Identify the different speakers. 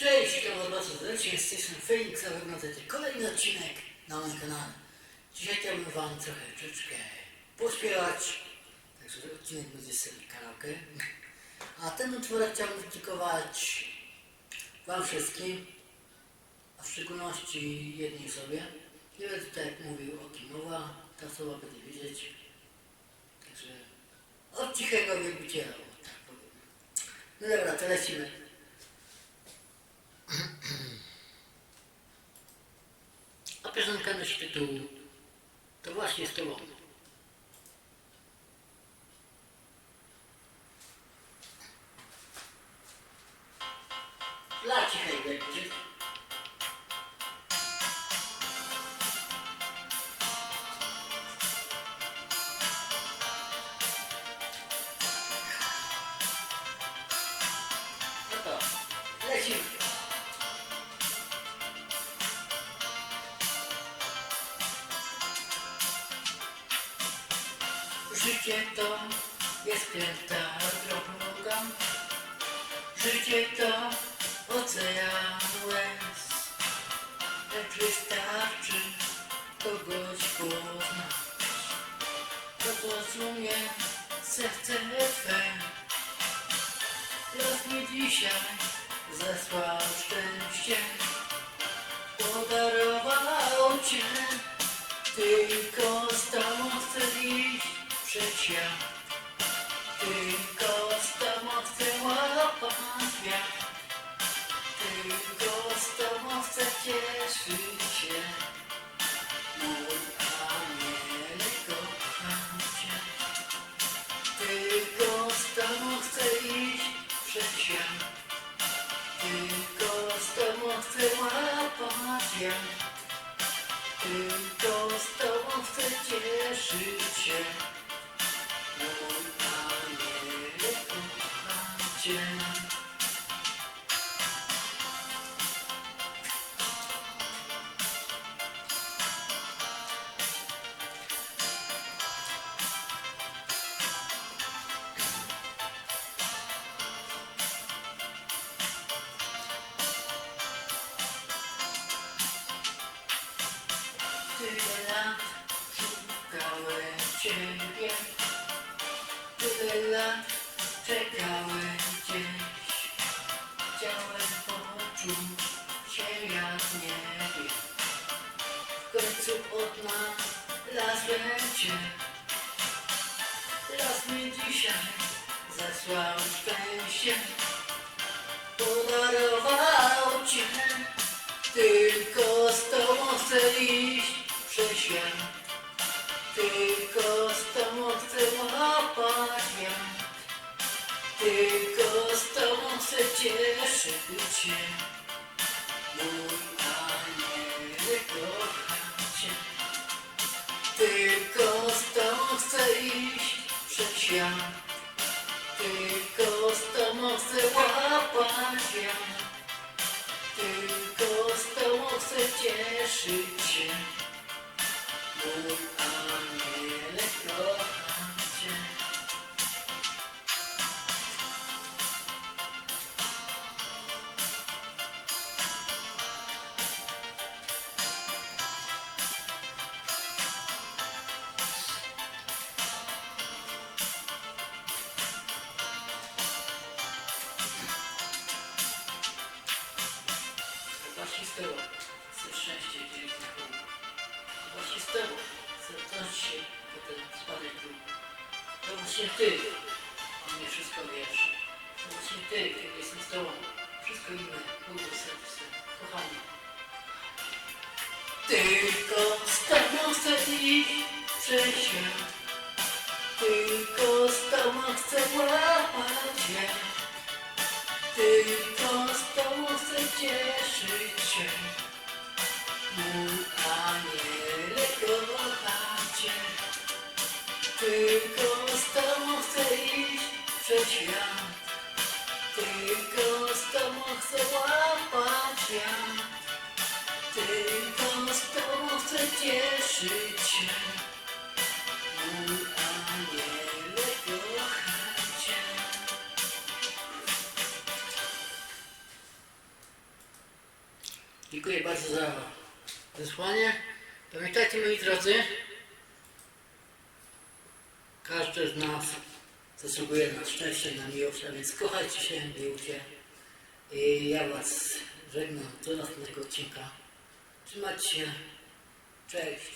Speaker 1: Cześć, witam bardzo serdecznie, z tej strony Felix, a kolejny odcinek na moim kanale. Dzisiaj chciałbym wam trochę troszeczkę pośpiewać, także odcinek będzie z karaoke. A ten utworek chciałbym dedykować wam wszystkim, a w szczególności jednej osobie. Nie będę tutaj mówił o kim mowa, ta osoba będzie wiedzieć. Także od cichego wielbiciela, tak powiem. No dobra, to lecimy. A piosenka nosi tytuł To właśnie z Tobą. Dla cichej będzie. Życie to jest kręta droga Życie to ocean łez. Lecz wystarczy kogoś poznać. To zrozumie serce Twe Los mi dzisiaj zesłał szczęście. Podarował Cię tylko świat Tylko z łapać świat Tylko z chcę cieszyć się. Mój aniele kocham cię. Tylko z chcę iść przed świat. Tylko z łapać świat tylko z Tobą chcę cieszyć się Mój aniele kocham Cię Tyle lat szukałem Ciebie Tyle lat czekałem gdzieś Chciałem poczuć się jak niebie W końcu odnalazłem Cię. Los mi dzisiaj zesłał szczęście Podarował Cię. Tylko z Tobą chcę iść przez świat Tylko Tylko z Tobą chcę cieszyć się. Mój aniele kocham Cię. Tylko z Tobą chcę iść przez świat. Tylko z Tobą chcę łapać wiatr. Tylko z Tobą chcę cieszyć się. Mój Tobą chcę szczęście dzielić na. Właśnie z Tobą chcę wznosić się ten spadek dół. To właśnie Ty o mnie wszystko wiesz. To właśnie Ty, kiedy jestem z Tobą. Wszystko inne pójdzie serce. Kochanie. Tylko z Tobą chcę iść świat. Tylko z Tobą chcę łapać świat. Tylko z Tobą chcę cieszyć się Mój aniele kocham Cię Tylko z Tobą chcę iść przez świat Tylko z Tobą chcę łapać Tylko z Tobą chcę cieszyć się Mój aniele kocham Cię Dziękuję bardzo za wysłanie. Pamiętajcie moi drodzy, każdy z nas zasługuje na szczęście, na miłość, a więc kochajcie się, miłujcie. I ja Was żegnam do następnego odcinka. Trzymajcie się. Cześć.